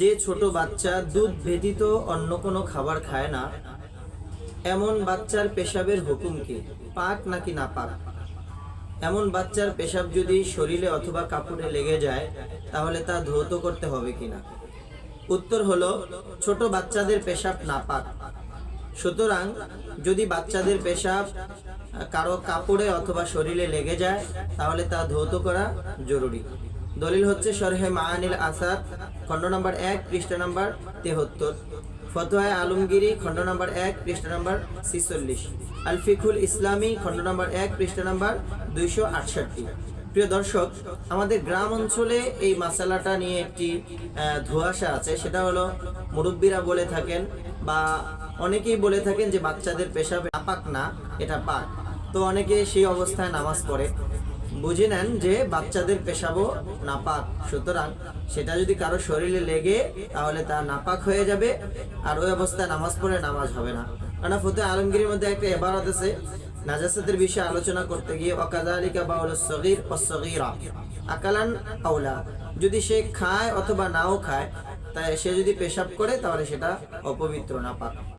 যে ছোট বাচ্চা দুধ ব্যতীত অন্য কোনো খাবার খায় না, এমন বাচ্চার পেশাবের হুকুম কি, পাক নাকি না পাক এমন বাচ্চার পেশাব যদি শরীরে অথবা কাপড়ে লেগে যায়, তাহলে তা ধৌত করতে হবে কিনা উত্তর হলো, ছোট বাচ্চাদের পেশাব না পাক সুতরাং, যদি বাচ্চাদের পেশাব কারও কাপড়ে অথবা শরীরে লেগে যায়, তাহলে তা ধৌত করা জরুরি। দলিল হচ্ছে সরহে মাহানিল আসাদ খণ্ড নম্বর এক, পৃষ্ঠা নম্বর তেহত্তর। ফতোয়ায় আলমগিরি, খণ্ড নম্বর এক, পৃষ্ঠা নম্বর ছিচল্লিশ। আলফিকুল ইসলামী, খণ্ড নম্বর এক, পৃষ্ঠা নম্বর দুইশো আটষট্টি। প্রিয় দর্শক, আমাদের গ্রাম অঞ্চলে এই মাসালাটা নিয়ে একটি ধোঁয়াশা আছে। সেটা হলো, মুরব্বীরা বলে থাকেন বা অনেকেই বলে থাকেন যে বাচ্চাদের পেশাব নাপাক না, এটা পাক। তো অনেকে সেই অবস্থায় নামাজ পড়ে। বুঝে নেন যে বাচ্চাদের পেশাবও নাপাক। সুতরাং সেটা যদি কারও শরীরে লেগে, তাহলে তা নাপাক হয়ে যাবে। আর ওই অবস্থায় নামাজ পড়ে নামাজ হবে না। কারণ ফতে আলমগীরের মধ্যে একটা এবারত আছে। নাজাসাতের বিষয়ে আলোচনা করতে গিয়ে অকাদালিকা বাউল সগীর ও সগীরা। আকালান আউলা যদি সে খায় অথবা নাও খায় তাই সে যদি পেশাব করে, তাহলে সেটা অপবিত্র না পাক